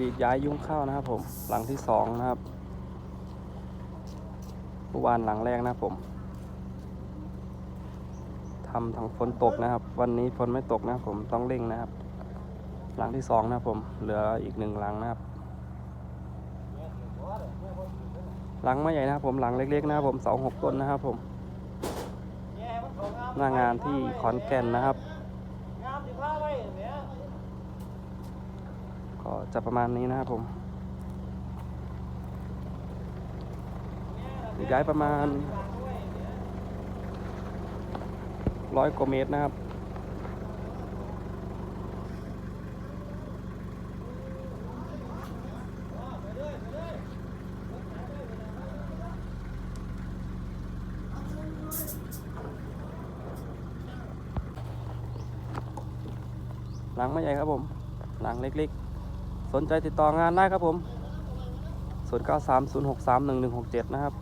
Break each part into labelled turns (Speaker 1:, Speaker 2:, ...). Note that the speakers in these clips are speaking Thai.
Speaker 1: ดีดย้ายยุ้งข้าวนะครับผมหลังที่สองนะครับเมื่อวานหลังแรกนะครับผมทำทางฝนตกนะครับ วันนี้ฝนไม่ตกนะครับผมต้องเร่งนะครับ หลังที่สองนะครับผมเหลืออีกหนึ่งหลังนะครับหลังไม่ใหญ่นะครับผมหลังเล็กๆนะครับผมเสาหกต้นนะครับผม หน้างานที่ขอนแก่นนะครับ ก็ จะประมาณนี้นะครับผมย้ายประมาณร้อยกว่าเมตรนะครับหลังไม่ใหญ่ครับผม หลังเล็กๆ สนใจติดต่องานได้ครับผม 0 9 3 0 6 3 1 1 6 7 นะครับ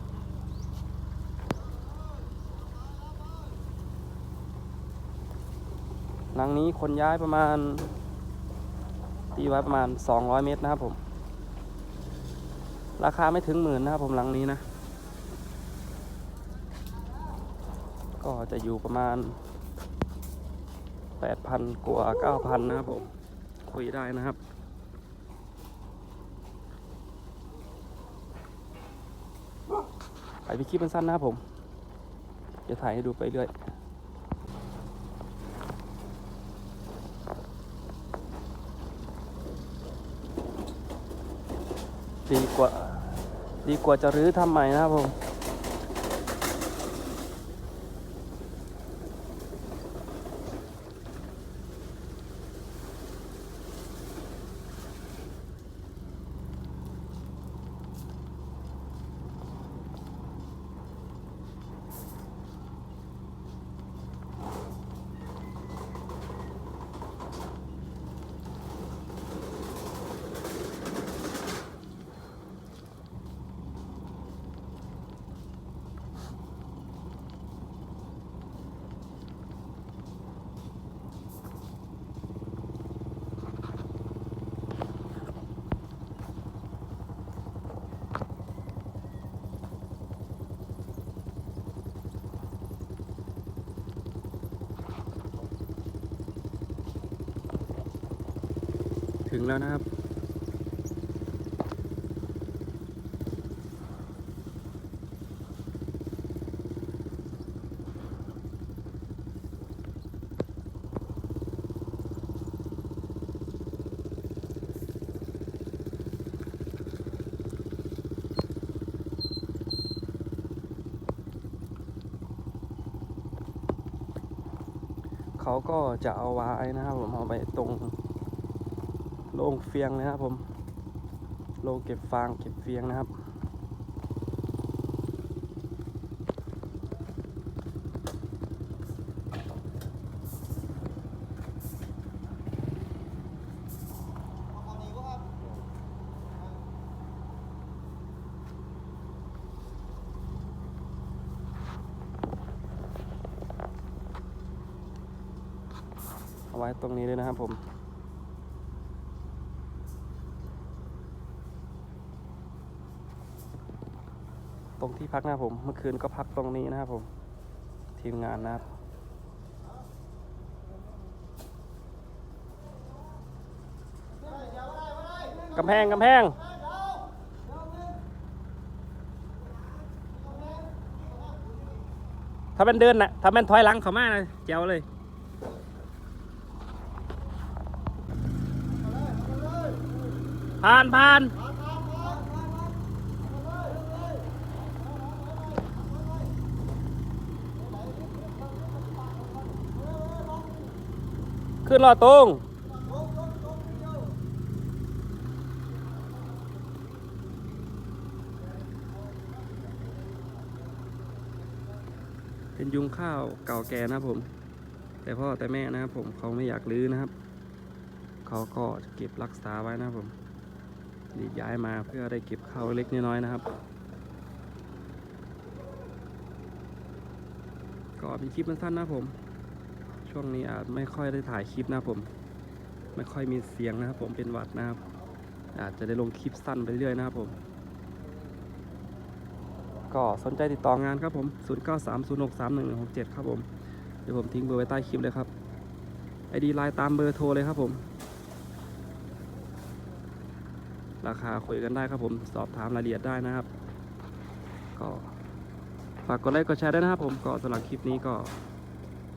Speaker 1: หลังนี้คนย้ายประมาณ ตีไว้ประมาณ 200 เมตรนะครับผม ราคาไม่ถึงหมื่นนะครับผมหลังนี้นะ ก็จะอยู่ประมาณ 8,000 กว่า 9,000 นะครับผม คุยได้นะครับ ถ่ายไปคลิปสั้นนะครับผม จะถ่ายให้ดูไปเรื่อยดีกว่า ดีกว่าจะรื้อทำใหม่นะครับผม ถึงแล้วนะครับ เขาก็จะเอาไว้นะครับผมเอาไปตรง โรงเฟียงนะครับผมโรงเก็บฟางเก็บเฟียงนะครับ เอาไว้ตรงนี้เลยนะครับผม ตรงที่พักนะครับผม เมื่อคืนก็พักตรงนี้นะครับผม ทีมงานนะครับ กำแพงกำแพงถ้าเป็นเดินนะถ้าเป็นถอยหลังเขามานะแจ๋วเลยผ่านผ่าน ขึ้นรอตรงเป็นยุงข้าวเก่าแก่นะครับผม แต่พ่อแต่แม่นะครับผมเขาไม่อยากรื้อนะครับ เขาก็จะเก็บรักษาไว้นะครับผมดีย้ายมาเพื่อได้เก็บข้าวเล็กน้อยนะครับ ก็เป็นคลิปสั้นๆนะผม ช่วงนี้อาจไม่ค่อยได้ถ่ายคลิปนะผม ไม่ค่อยมีเสียงนะครับผมเป็นวัดนะครับ อาจจะได้ลงคลิปสั้นไปเรื่อยนะครับผม ก็สนใจติดต่องานครับผม 0930631167 ครับผม เดี๋ยวผมทิ้งเบอร์ไว้ใต้คลิปเลยครับไอดีไลน์ตามเบอร์โทรเลยครับผม ราคาคุยกันได้ครับผม สอบถามรายละเอียดได้นะครับ ก็ฝากกดไลค์กดแชร์ด้วยนะครับผมก็สำหรับคลิปนี้ก็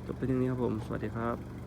Speaker 1: จบเป็นอย่างนี้ครับผม สวัสดีครับ